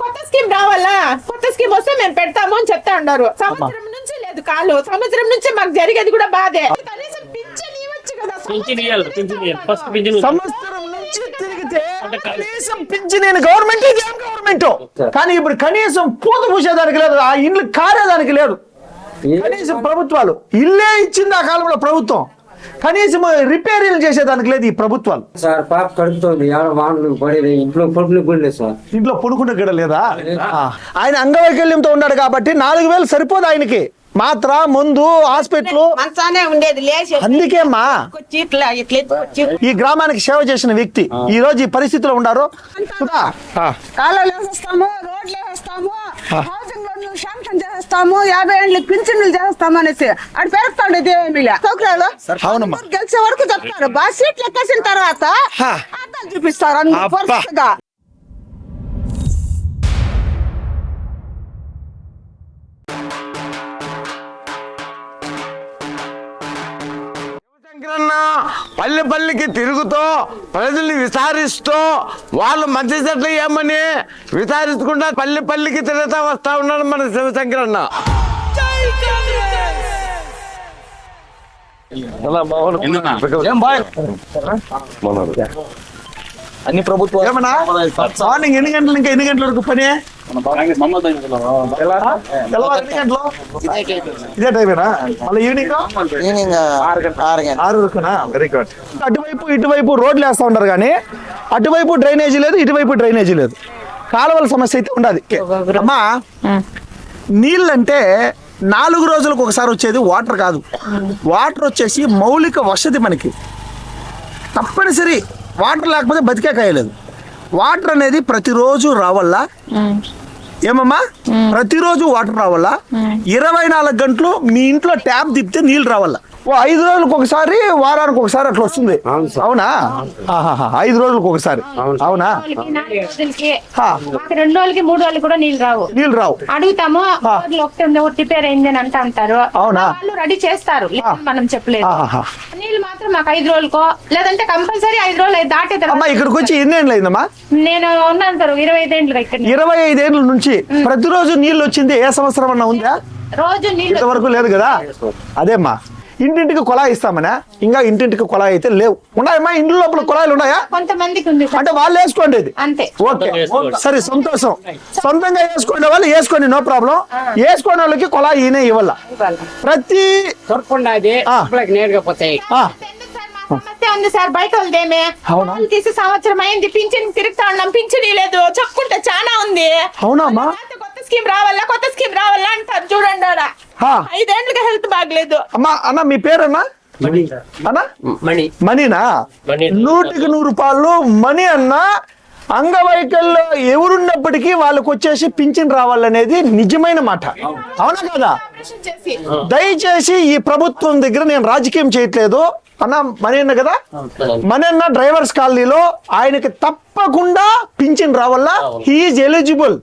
కొత్త స్కీమ్ రావాలా? కొత్త స్కీమ్ వస్తే మేము పెడతాము అని చెప్తా ఉన్నారు. సంవత్సరం నుంచి లేదు కాలు. సంవత్సరం నుంచి మాకు జరిగేది కూడా బాధే. కనీసం పింఛన్ ఇవ్వచ్చు కదా. పింఛన్ ఇవ్వాలి పింఛన్ ఇవ్వాలి ఫస్ట్ పింఛన్ సంవత్సరం నుంచి తిరిగితే కనీసం పింఛన్ గవర్నమెంట్ ఇది గవర్నమెంట్ కానీ ఇప్పుడు కనీసం పూత పూసేదానికి లేదు. ఆ ఇండ్లు కారేదానికి లేదు. కనీసం ప్రభుత్వాలు ఇల్లే ఇచ్చింది ఆ కాలంలో ప్రభుత్వం. కనీసం రిపేరీలు చేసేదానికి లేదు ఈ ప్రభుత్వాలు. సార్ పాప కడుపుతోంది. ఇంట్లో పడుకుని సార్. ఇంట్లో పడుకునే గడ లేదా. ఆయన అంగవైకల్యంతో ఉన్నాడు కాబట్టి నాలుగు వేలు సరిపోదు ఆయనకి. మాత్ర మందు హాస్పిటల్. ఇట్లా ఎత్తుకొచ్చి ఈ గ్రామానికి సేవ చేసిన వ్యక్తి ఈ రోజు ఈ పరిస్థితిలో ఉన్నారు చేసేస్తాము యాభై ఏళ్ళు పింఛన్లు చేస్తాము అనేసి అటు పెరుగుతాడు ఏమీ సౌకర్యాలు గెలిచే వరకు చెప్తారు. బా సీట్లు ఎక్కేసిన తర్వాత చూపిస్తారు పల్లె పల్లెకి తిరుగుతూ ప్రజల్ని విచారిస్తూ వాళ్ళు మంచి చెట్లు ఏమని విచారించకుండా పల్లె పల్లెకి తిరుగుతా వస్తా ఉన్నాడు మన శివశంకరన్న. అన్ని ప్రభుత్వాలు ఏమన్నా? మార్నింగ్ ఎన్ని గంటలు ఇంకా ఎన్ని గంటల వరకు పని? తెల్లవారు ఎన్ని గంటలు? ఇదే టైమేనా? మళ్ళీ ఈవినింగ్? ఈవినింగ్ ఆరు గంటల. ఆరు వరకునా? వెరీ గుడ్ అటువైపు ఇటువైపు రోడ్లు వేస్తా ఉంటారు కానీ అటువైపు డ్రైనేజీ లేదు ఇటువైపు డ్రైనేజీ లేదు. కాలువల సమస్య అయితే ఉండదు అమ్మా నీళ్ళంటే నాలుగు రోజులకు ఒకసారి వచ్చేది వాటర్ కాదు. వాటర్ వచ్చేసి మౌలిక వసతి మనకి. తప్పనిసరి వాటర్ లేకపోతే బతికే కాయలేదు. వాటర్ అనేది ప్రతిరోజు రావాలా ఏమమ్మా? ప్రతిరోజు వాటర్ రావాలా? ఇరవై నాలుగు గంటలు మీ ఇంట్లో ట్యాప్ తిప్పితే నీళ్ళు రావాలా? ఐదు రోజులకు ఒకసారి వారానికి ఒకసారి అట్లా వస్తుంది. అవునా ఐదు రోజులకు ఒకసారి. అవునా రెండు రోజులకి మూడు రోజులకి కూడా నీళ్ళు రావు. నీళ్ళు రావు. అడుగుతాము రోజులు రిపేర్ అయింది అని అంటా అంటారు అవునా? వాళ్ళు రెడీ చేస్తారు. మనం చెప్పలేదు. ఆహాహా. నీళ్ళు మాత్రం మాకు ఐదు రోజులకో లేదంటే కంపల్సరీ ఐదు రోజులు దాటే అమ్మా ఇక్కడికి వచ్చి ఎన్ని ఏళ్ళు అయిందమ్మా? నేను ఉన్నాను సార్ ఇరవై ఐదేండ్లుగా ఇక్కడ ఇరవై ఐదేళ్ళ నుంచి ప్రతిరోజు నీళ్ళు వచ్చింది ఏ సంవత్సరం అన్నా ఉందా? రోజు నీళ్ళు ఇంతవరకు లేదు కదా? అదేమ్మా ఇంటింటికి కుళాయి ఇస్తామనా. ఇంకా ఇంటింటికి కుళాయి అయితే లేవు. ఉన్నాయమ్మా? ఇంటి లోపల కుళాయిలు ఉన్నాయా? కొంతమందికి ఉంది సార్. అంటే వాళ్ళు వేసుకోండి ఇది. అంతే. ఓకే. సరే సంతోషం. సొంతంగా వేసుకునే వాళ్ళు వేసుకోండి నో ప్రాబ్లం. వేసుకునే వాళ్ళకి కుళాయి ఈయన ఇవ్వాల. ప్రతి తొరకుండా అది ఆ. లోపలికి నేరుగా పోతాయి. ఆ, ఎందుకు సార్ మా సమస్య ఉంది సార్ బయట వాళ్ళదేమే. అవునా? వాళ్ళు తీసి సంవత్సరం అయింది పింఛన్ తిరుగుతా ఉన్నాం పింఛన్ లేదు చెప్పుకుంటే చాలా ఉంది. కొత్త స్కీమ్ రావాలా? కొత్త స్కీమ్ రావాలా అంటారు. చూడండి. హా. ఐదేండ్లుగా హెల్త్ బాగలేదు. అమ్మా అన్న మీ పేరన్నా అన్న? మణి. మనీనా మణి. నూటికి నూరు రూపాయలు మనీ అన్న అంగవైకల్లో ఎవరున్నప్పటికీ వాళ్ళకి వచ్చేసి పింఛన్ రావాలనేది నిజమైన మాట. అవునా కదా? ఆపరేషన్ చేసి. దయచేసి ఈ ప్రభుత్వం దగ్గర నేను రాజకీయం చేయట్లేదు. అన్న మనీ కదా? మనీ అన్న డ్రైవర్స్ కాలనీలో ఆయనకి తప్పకుండా పింఛన్ రావాలా? హీఈస్ ఎలిజిబుల్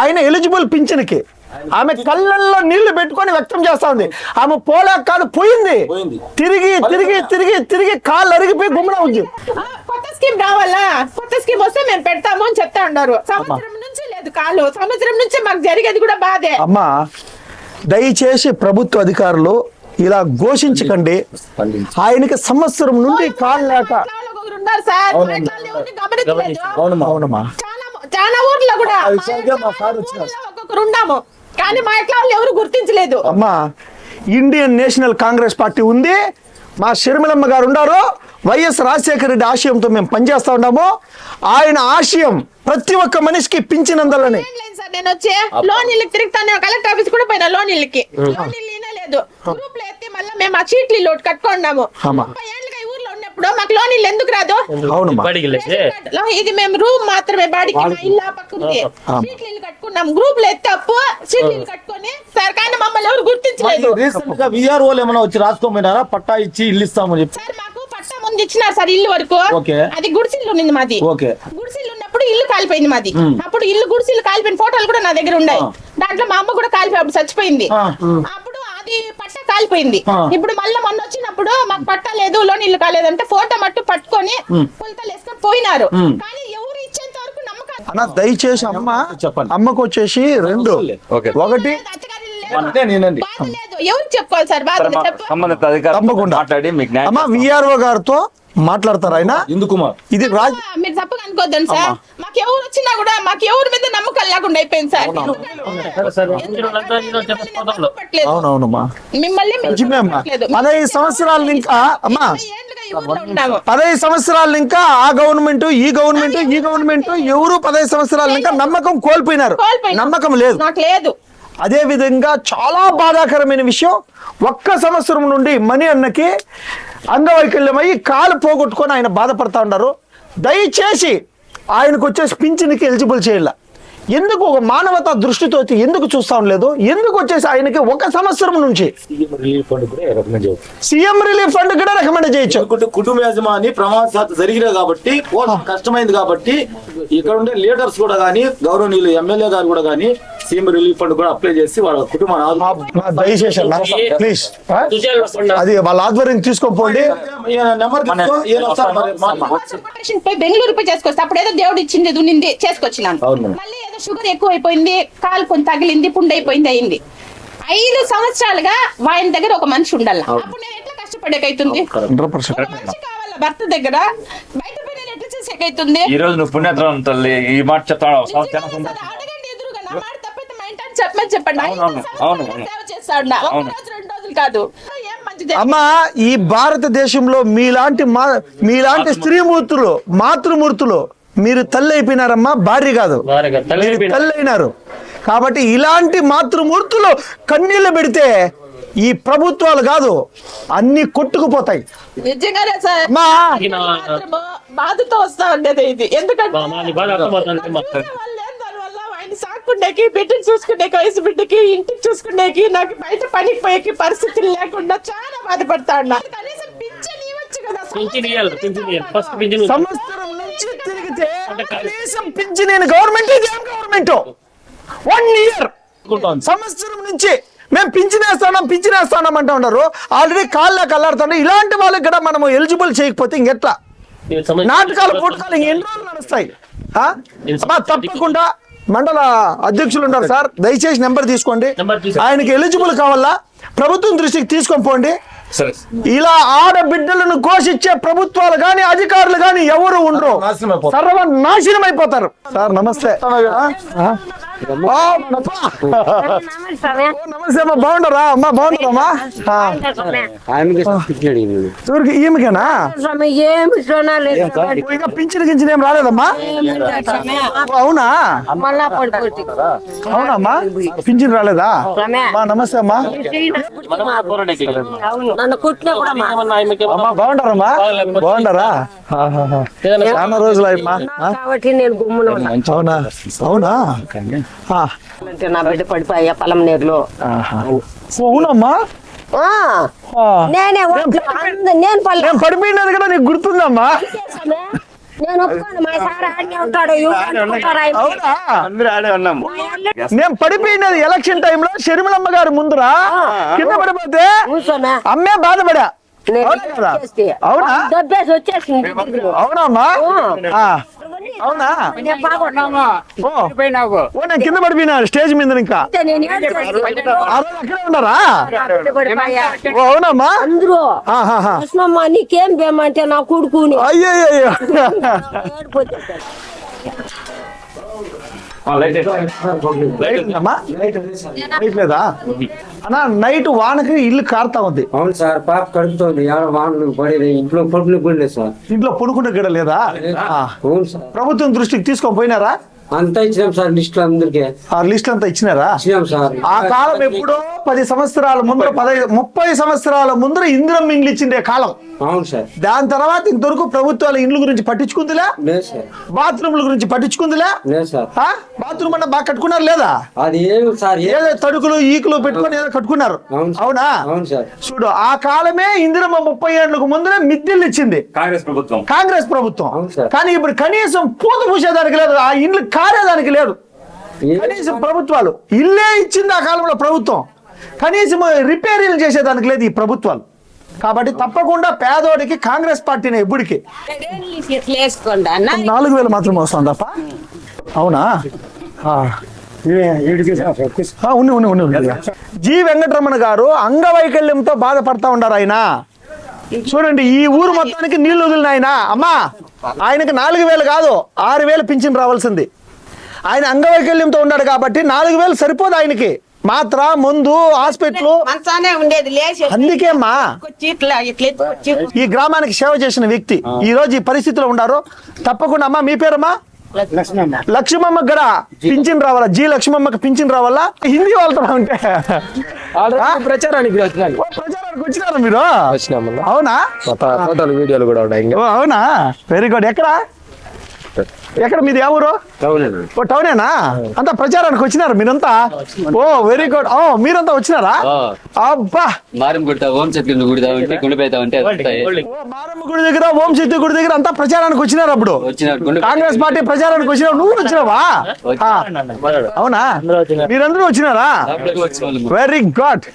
ఆయన ఎలిజిబుల్ పింఛన్కి. ఆమె కళ్ళల్లో నీళ్ళు పెట్టుకొని వ్యక్తం చేస్తా ఉంది ఆమె పోలేక కాదు పోయింది. తిరిగి తిరిగి తిరిగి తిరిగి కాళ్ళు అరిగిపోయి గుమ్మన ఉంది. కొత్త స్కీమ్ రావాలా? కొత్త స్కీమ్ వస్తే మేము పెడతాము అని చెప్తా ఉన్నారు. సంవత్సరం నుంచి లేదు కాలు సంవత్సరం నుంచి మాకు జరిగేది కూడా బాధే. అమ్మా దయచేసి ప్రభుత్వ అధికారులు ఇలా ఘోషించకండి. ఆయనకి సంవత్సరం నుండి కాళ్ళు లేక ఉన్నారు సార్. గమనించలేదు. అవునమ్మా. చాలా ఊర్లో కూడా మా సార్ వచ్చినారు. ఒక్కొక్కరు ఉన్నాము. కానీ మా ఎట్లా వాళ్ళు ఎవరు గుర్తించలేదు. అమ్మా ఇండియన్ నేషనల్ కాంగ్రెస్ పార్టీ ఉంది. మా షర్మిలమ్మ గారు ఉన్నారు. వైఎస్ రాజశేఖర రెడ్డి ఆశయంతో మేము పనిచేస్తా ఉన్నాము. ఆయన ఆశయం ప్రతి ఒక్క మనిషికి పింఛనందాలని. ఏం లేదు సార్ నేను వచ్చి లోన్ ఇల్లుకి తిరుగుతాను కలెక్టర్ ఆఫీస్ కూడా పోయినా లోన్ ఇల్లుకి. లోన్ ఇల్లు లేదు. గ్రూప్లో ఎత్తి మళ్ళీ మేము ఆ చీట్లు ఇల్లు ఒకటి కట్టుకున్నాము అమ్మా. ముప్పై ఊర్లో ఉన్నప్పుడు మాకు లోన్ ఇల్లు ఎందుకు రాదు? లో ఇది మేము రూమ్ మాత్రమే బాడీకి మా ఇల్లు ఆ పక్క ఉంది చీట్లు ఇల్లు కట్టుకున్నాం. గ్రూప్లో ఎత్తి అప్పు చీట్లు ఇల్లు కట్టుకొని సార్ కానీ మమ్మల్ని ఎవరు గుర్తించలేదు. రీసెంట్గా విఆర్ఓలు ఏమైనా వచ్చి రాసుకోమన్నారా? పట్టా ఇచ్చి ఇల్లు ఇస్తామని చెప్పి. సార్ మాకు పట్టా ముందు ఇచ్చినారు సార్ ఇల్లు వరకు. ఓకే. అది గుడిసిల్లు ఉన్నింది మాది. ఓకే. గుడిసిల్లు ఉన్నప్పుడు ఇల్లు కాలిపోయింది మాది. అప్పుడు ఇల్లు గుడిసిల్లు కాలిపోయిన ఫోటోలు కూడా నా దగ్గర ఉన్నాయి దాంట్లో మా అమ్మ కూడా కాలిపోయి అప్పుడు చచ్చిపోయింది. ఆ. అప్పుడు అది పట్టా కాలిపోయింది. ఇప్పుడు మళ్ళీ మొన్న వచ్చినప్పుడు మాకు పట్టా లేదు లోన్ ఇల్లు కాలేదంటే ఫోటో మట్టు పట్టుకొని పులతలు వేసుకొని పోయినారు. కానీ ఎవరు ఇచ్చేంత వరకు నమ్మకం అన్న దయచేసి అమ్మ చెప్పండి. అమ్మకు వచ్చేసి రెండు. ఓకే. ఒకటి. ఎవరు చెప్పుకోవాలి సార్? సంబంధిత. మాట్లాడి మీకు అమ్మ విఆర్ఓ గారితో మాట్లాడతారు ఆయన? ఇందు కుమార్ ఇది రాజ్ మీరు తప్పగా అనుకోద్దండి సార్. ఎవరు వచ్చినా కూడా మాకు ఎవరి మీద నమ్మకం లేకుండా అయిపోయింది సార్. మిమ్మల్ని. పదహైదు సంవత్సరాలు ఇంకా అమ్మా. పదహైదు సంవత్సరాలు ఇంకా ఆ గవర్నమెంట్ ఈ గవర్నమెంట్ ఈ గవర్నమెంట్ ఎవరు పదహైదు సంవత్సరాలు ఇంకా నమ్మకం కోల్పోయినారు. కోల్పోయినాం. నమ్మకం లేదు. నాకు లేదు. అదే విధంగా చాలా బాధాకరమైన విషయం ఒక్క సంవత్సరం నుండి మణి అన్నకి అంగవైకల్యమై కాలు పోగొట్టుకొని ఆయన బాధపడతా ఉన్నారు. దయచేసి ఆయనకు వచ్చేసి పింఛన్కి ఎలిజిబుల్ చేయాల? ఎందుకు ఒక మానవతా దృష్టితో ఎందుకు చూస్తా ఉండలేదు ఎందుకు వచ్చేసి ఆయనకి ఒక సంవత్సరం నుంచి? రిలీఫ్ ఫండ్ కూడా రికమెండ్ చేయవచ్చు సీఎం రిలీఫ్ ఫండ్ కూడా రికమెండ్ చేయొచ్చు. కుటుంబ యజమాని ప్రమాదశాత్తు జరిగినాయి కాబట్టి కష్టమైంది కాబట్టి ఇక్కడ ఉండే లీడర్స్ కూడా కానీ గౌరవనీయులు ఎమ్మెల్యే గారు కూడా కానీ సీఎం రిలీఫ్ ఫండ్ కూడా అప్లై చేసి వాళ్ళ కుటుంబాన్ని దయచేసి ప్లీజ్. అది వాళ్ళ ఆధ్వర్యం తీసుకోపోండి బెంగళూరు పోయి చేసుకొస్తా అప్పుడు ఏదో దేవుడు ఇచ్చింది ఇది ఉన్నింది చేసుకొచ్చినాను. అవును మేడం. మళ్ళీ ఏదో షుగర్ ఎక్కువ అయిపోయింది కాలు కొంచెం తగిలింది పుండు అయిపోయింది అయింది. ఐదు సంవత్సరాలుగా ఆయన దగ్గర ఒక మనిషి ఉండాలి. అప్పుడు నేను ఎట్లా కష్టపడేకైతుంది? భర్త దగ్గర? బయట ఎట్లా చేసేకైతుంది ఈ రోజు నువ్వు పుణ్యత్రం తల్లి ఈ మాట ఇంటిని చెప్పమని చెప్పండి. ఐదు అవునవును, అవును, సంవత్సరాలు అవును. సేవ చేస్తాడు ఒక అవును. రోజు రెండు రోజులు కాదు. అమ్మా ఈ భారతదేశంలో మీలాంటి మా మీలాంటి స్త్రీమూర్తులు మాతృమూర్తులు మీరు తల్లి అయిపోయినారమ్మా భార్య కాదు. మీరు. తల్లి అయినారు. కాబట్టి ఇలాంటి మాతృమూర్తులు కన్నీళ్ళు పెడితే ఈ ప్రభుత్వాలు కాదు అన్ని కొట్టుకుపోతాయి. నిజంగానే సార్. బాధతో వస్తా ఉండేది ఇది. ఎందుకంటే సాకుండేకి బిడ్డకి చూసుకునేకి వయసు బిడ్డకి ఇంటికి చూసుకునేకి నాకు బయట పనికి పోయేకి పరిస్థితులు లేకుండా చాలా బాధపడతా ఉన్నా. కనీసం పింఛన్ ఇవ్వచ్చు కదా. సంవత్సరం నుంచి తిరిగితే కనీసం పింఛన్ గవర్నమెంట్ ఇది ఏం గవర్నమెంట్ వన్ ఇయర్ సంవత్సరం నుంచి మేము పింఛన్ వేస్తాం పింఛన్ వేస్తాం అంటూ ఉన్నారు. ఆల్రెడీ కాళ్ళ కల్లాడుతుంటే ఇలాంటి వాళ్ళకి కూడా మనం ఎలిజిబుల్ చేయకపోతే ఇంకెట్లా? నాటకాలు పూటకాలు ఇంక ఎన్ని రోజులు నడుస్తాయి? తప్పకుండా మండల అధ్యక్షులు ఉన్నారు సార్. దయచేసి నెంబర్ తీసుకోండి. ఆయనకి ఎలిజిబుల్ కావాలా? ప్రభుత్వం దృష్టికి తీసుకొని పోండి. సరే. ఇలా ఆడబిడ్డలను ఘోషించే ప్రభుత్వాలు గాని అధికారులు గాని ఎవరు ఉండరు. సర్వ నాశనం అయిపోతారు సార్ నమస్తే. ఆ? ఆ, అబ్బా. ఓ, నమస్తే అమ్మా బాగుండరా అమ్మా బాగుండరమ్మా ఆ, ఆయనకి ఇచ్చాడు ఈయన. ఊరికి ఈమెకేనా ఏమి ఇంకా పింఛన్ గించిన ఏం రాలేదమ్మా ఓ, అవునా అవునమ్మా పింఛన్ రాలేదా అమ్మా నమస్తే అమ్మా నన్ను కుట్టినా కూడా మా అమ్మా బాగుంటారమ్మా బాగుంటారా ఆహాహా. చాలా రోజులు కాబట్టి నేను గుమ్మున. అవునా? అవునా? అంటే నా బిడ్డ పడిపోయా పొలం నీరులో. అవునమ్మా. నేనే నేను పల్లె నేను పడిపోయినది కూడా నీకు గుర్తుందమ్మా? నేను ఒప్పుకోను. మా సార్ ఆడనే ఉంటాడు ఎవరు అనుకుంటారు ఆయన? అవునా? అందరూ ఆడే ఉన్నాము నేను పడిపోయినది ఎలక్షన్ టైంలో షర్మిలమ్మ గారు ముందర? కింద పడిపోతే అమ్మే బాధపడా. అవునా కదా? దబ్బేసి వచ్చేసింది. అవునమ్మా. అవునా. ఓ. నేను పడిపోయినా స్టేజ్ మీద ఇంకా? అక్కడే ఉన్నారా. ఓ అవునమ్మా? అందరూ. కృష్ణమ్మ నీకేం బేమంటే నా కొడుకుని. అయ్యో. లైట్ లేదా? అన్న నైట్ వానకి ఇల్లు కారుతా ఉంది. అవును సార్ పాప కడుపుతోంది. వానలు పడేది ఇంట్లో పడుకుని పోలేదు సార్. ఇంట్లో పడుకునే గడ లేదా? ఆ. అవును సార్. ప్రభుత్వం దృష్టికి తీసుకొని పోయినారా? అంతా ఇచ్చినాం సార్ లిస్టులు అందరికీ. ఆ లిస్ట్ అంతా ఇచ్చినారా? ఇచ్చినాం సార్. ఆ కాలం ఎప్పుడో పది సంవత్సరాల ముందర పదహైదు ముప్పై సంవత్సరాల ముందర ఇందిరం ఇండ్లు ఇచ్చిండే కాలం. అవును సార్. దాని తర్వాత ఇంతవరకు ప్రభుత్వాల ఇండ్ల గురించి పట్టించుకుందిలే? లేదు సార్. బాత్రూమ్ల గురించి పట్టించుకుందిలే? లేదు సార్. ఆ? బాత్రూమ్ అన్న బాగా కట్టుకున్నారు లేదా? అది ఏమి సార్ ఏదో తడుకులు ఈకులు పెట్టుకొని ఏదో కట్టుకున్నారు. అవును సార్. అవునా? అవును సార్. చూడు ఆ కాలమే ఇందిరమ్మ ముప్పై ఏళ్ళకు ముందరే మిద్దెలు ఇచ్చింది కాంగ్రెస్ ప్రభుత్వం. కాంగ్రెస్ ప్రభుత్వం. అవును సార్. కానీ ఇప్పుడు కనీసం పూత పూసేదానికి లేదు. ఆ ఇండ్లు కారేదానికి లేదు. కనీసం ప్రభుత్వాలు. ఇల్లే ఇచ్చింది ఆ కాలంలో ప్రభుత్వం. కనీసం రిపేరీలు చేసేదానికి లేదు ఈ ప్రభుత్వాలు. కాబట్టి తప్పకుండా పేదోడికి కాంగ్రెస్ పార్టీని ఎప్పుడికి నాలుగు వేలు మాత్రం వస్తుంది తప్ప. అవునా? ఉన్ని ఉన్ని. జి వెంకటరమణ గారు అంగవైకల్యంతో బాధపడతా ఉన్నారు ఆయన. చూడండి ఈ ఊరు మొత్తానికి నీళ్ళు వదిలిన ఆయన అమ్మా ఆయనకి నాలుగు వేలు కాదు ఆరు వేలు పింఛన్ రావాల్సింది. ఆయన అంగవైకల్యంతో ఉన్నాడు కాబట్టి నాలుగు వేలు సరిపోదు ఆయనకి. మాత్ర మందు హాస్పిటల్. మంచానే ఉండేది ఇట్లా ఎత్తుకొచ్చి ఈ గ్రామానికి సేవ చేసిన వ్యక్తి ఈ రోజు ఈ పరిస్థితిలో ఉన్నారు. తప్పకుండా అమ్మా మీ పేరమ్మా? లక్ష్మమ్మ. కూడా పింఛన్ రావాలా? జి లక్ష్మమ్మకి పింఛన్ రావాలా? హిందీ వాళ్ళతో ఉంటే. ప్రచారానికి వచ్చినాను. ఓ, ప్రచారానికి వచ్చినారా మీరు? అవునా? ఫోటోలు వీడియోలు కూడా ఉన్నాయి ఓ అవునా? వెరీ గుడ్ ఎక్కడ? ఎక్కడ మీది ఎవరు ఓ టౌనేనా? అంతా ప్రచారానికి వచ్చినారు మీరంతా? ఓ వెరీ గుడ్. ఓ మీరంతా వచ్చినారా? అబ్బా! మారం ఓం ఓ మారమ్మ గుడి దగ్గర ఓం శక్తి గుడి దగ్గర అంతా ప్రచారానికి వచ్చినారు అప్పుడు? గుండె కాంగ్రెస్ పార్టీ ప్రచారానికి వచ్చినావు నువ్వు వచ్చినావా? అవునా? మీరందరూ వచ్చినారా? Very good.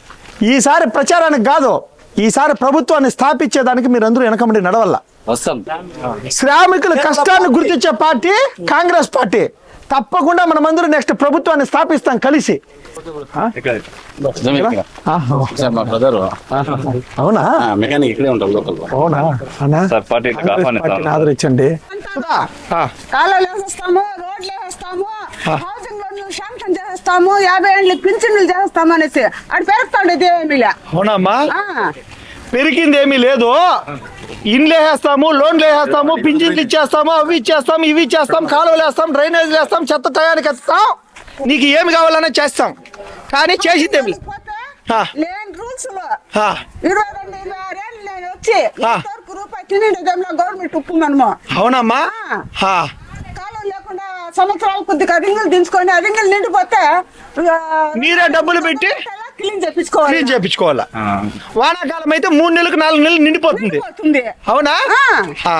ఈసారి ప్రచారానికి కాదు ఈసారి ప్రభుత్వాన్ని స్థాపించేదానికి మీరందరూ వెనకమండి నడవల్ల. వస్తాం. శ్రామికుల కష్టాన్ని గుర్తించే పార్టీ కాంగ్రెస్ పార్టీ. తప్పకుండా మనమందరూ నెక్స్ట్ ప్రభుత్వాన్ని స్థాపిస్తాం కలిసి. అవునా? మెకానిక్ ఇక్కడే ఉంటాం లోకల్. అవునా? పార్టీ ఆదరించండి. కాలువలు వేసేస్తాము రోడ్లు వేసేస్తాము హౌసింగ్ లోన్లు శాంక్షన్ చేసేస్తాము యాభై ఏళ్ళు పింఛన్లు చేస్తాము అనేసి అటు పెరుగుతాండేది ఏమిలే అవునమ్మా ఆ, పెరిగింది ఏమీ లేదు. ఇండ్లు వేసేస్తాము లోన్లు వేసేస్తాము పింఛన్లు ఇచ్చేస్తాము అవి ఇచ్చేస్తాం ఇవి ఇచ్చేస్తాం కాలువలు వేస్తాం డ్రైనేజీలు వేస్తాం చెత్త టయానికి ఎత్తాం నీకు ఏమి కావాలన్నా చేస్తాం. కానీ చేసింది ఏమి అవునమ్మా. సంవత్సరాల కొద్దిగా రింగులు దించుకొని ఆ రింగులు నిండిపోతే మీరే డబ్బులు పెట్టి క్లీన్ చేపించుకోవాలి? క్లీన్ చేయించుకోవాలా వానాకాలం అయితే మూడు నెలలకు నాలుగు నెలలు నిండిపోతుంది. పోతుంది అవునా? ఆ.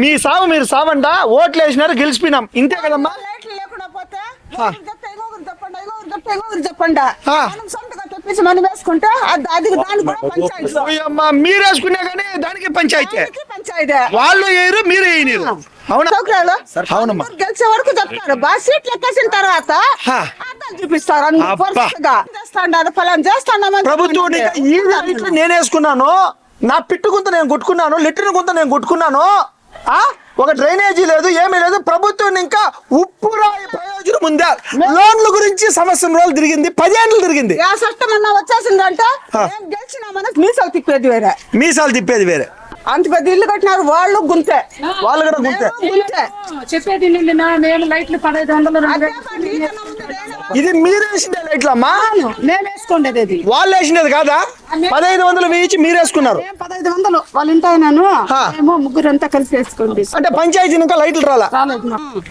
మీ సావు మీరు సావండా? ఓట్లు వేసినారు గెలిచిపోయినాం. ఇంతే కదమ్మా? లైట్లు లేకుండా పోతే చెప్తే చెప్పండి ఇంకొకరు చెప్తే ఇంకొకరు చెప్పండి? ఆ. మనం సొంతగా తెప్పించి మనం వేసుకుంటే అది అది దానికి కూడా పంచాయతీ. ఓయమ్మా, మీరు వేసుకునే కానీ దానికి పంచాయతీ. దానికి పంచాయతీ. వాళ్ళు వేయరు మీరు వేయనిరు అవునా? సౌకర్యాలు అవునమ్మా. అందరూ గెలిచే వరకు చెప్తారు. బాగా సీట్లు ఎక్కేసిన తర్వాత చూపిస్తారు. ప్రభుత్వం నేను వేసుకున్నాను. నా పిట్టు గుంత నేను కొట్టుకున్నాను. లిటర్ గుంత నేను కొట్టుకున్నాను. ఆ? ఒక డ్రైనేజీ లేదు ఏమీ లేదు. ప్రభుత్వం ఇంకా ఉప్పు రాయి ప్రయోజనం ఉందా? లోన్ల గురించి సంవత్సరం రోజులు తిరిగింది. పదేళ్ళు తిరిగింది. వచ్చేసిందంటే గెలిచినామని మీసాలు తిప్పేది వేరే. మీసాలు తిప్పేది వేరే. అంత పెద్ద ఇల్లు కట్టినారు వాళ్ళు గుంతే. వాళ్ళు కూడా గుంతే. మేము గుంతే. చెప్పేది నిన్న మేము లైట్లు పదహైదు వందలు నేనే ఇది మీరు వేసిందే లైట్లమ్మా మేము వేసుకోండి అది వాళ్ళు వేసినది కాదా? పదహైదు వందలు వేయించి మీరు వేసుకున్నారు. మేము పదహైదు వందలు. వాళ్ళ ఇంటి ఆయనను ఆ. మేము ముగ్గురు అంతా కలిసి వేసుకోండి అంటే పంచాయతీ ఇంకా లైట్లు రాలా?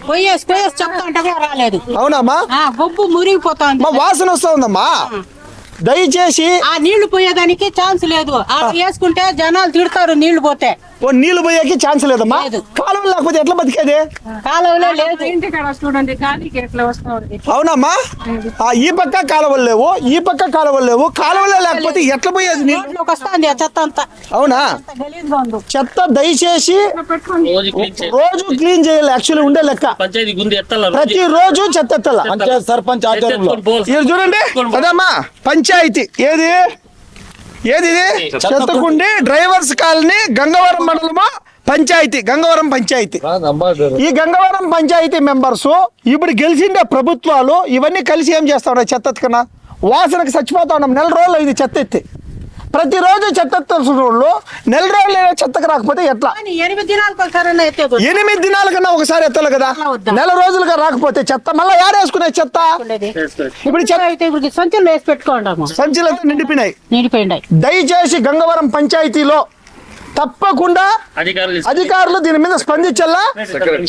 పోయేసి పోయేసి చెప్తా రాలేదు. అవునమ్మా బొబ్బు మురిగిపోతాంది మా వాసన వస్తా ఉందమ్మా. దయచేసి ఆ నీళ్ళు పోయేదానికి ఛాన్స్ లేదు. ఆ వేసుకుంటే జనాలు తిడతారు నీళ్ళు పోతే. ఓ నీళ్ళు పోయేకి ఛాన్స్ లేదమ్మా? లేదు. కాలువ లేకపోతే ఎట్లా బతికేది? కాలువలో లేదు. చూడండి గాలికి ఎట్లా వస్తుంది. అవునమ్మా? ఆ, ఈ పక్క కాలువలు లేవు ఈ పక్క కాలువలు లేవు కాలువలే లేకపోతే ఎట్లా పోయేది వస్తుంది చెత్త అంతా. అవునా? చెత్త దయచేసి రోజు క్లీన్ చేయాలి. యాక్చువల్లీ ఉండే లెక్క. ప్రతి రోజు? చెత్త ఎత్తాల. సర్పంచ్ ఇది చూడండి. అదమ్మా పంచాయతీ ఏది? ఏది ఇది? చెత్తకుండి డ్రైవర్స్ కాలనీ గంగవరం మండలము? పంచాయతీ. గంగవరం పంచాయతీ. ఈ గంగవరం పంచాయతీ మెంబర్స్ ఇప్పుడు గెలిచిండే ప్రభుత్వాలు ఇవన్నీ కలిసి ఏం చేస్తా ఉన్నాయి చెత్త వాసనకి చచ్చిపోతా ఉన్నాం నెల రోజులు అయింది చెత్త ఎత్తి. ప్రతిరోజు చెత్త వాళ్ళు నెల రోజులు చెత్తకు రాకపోతే ఎట్లా? ఎనిమిది దినాలకు ఎనిమిది దినాల కన్నా ఒకసారి ఎత్తాలి కదా? నెల రోజులుగా రాకపోతే చెత్త మళ్ళీ యాడేసుకునే చెత్త? ఇప్పుడు చెత్త అయితే ఇప్పుడు సంచులు వేసి పెట్టుకోండి సంచులతో నిండిపోయినాయి. నిండిపోయిండాయి. దయచేసి గంగవరం పంచాయతీలో తప్పకుండా అధికారులు అధికారులు దీని మీద స్పందించాలా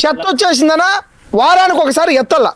చెత్త వచ్చేసిందనా? వారానికి ఒకసారి ఎత్తల్లా?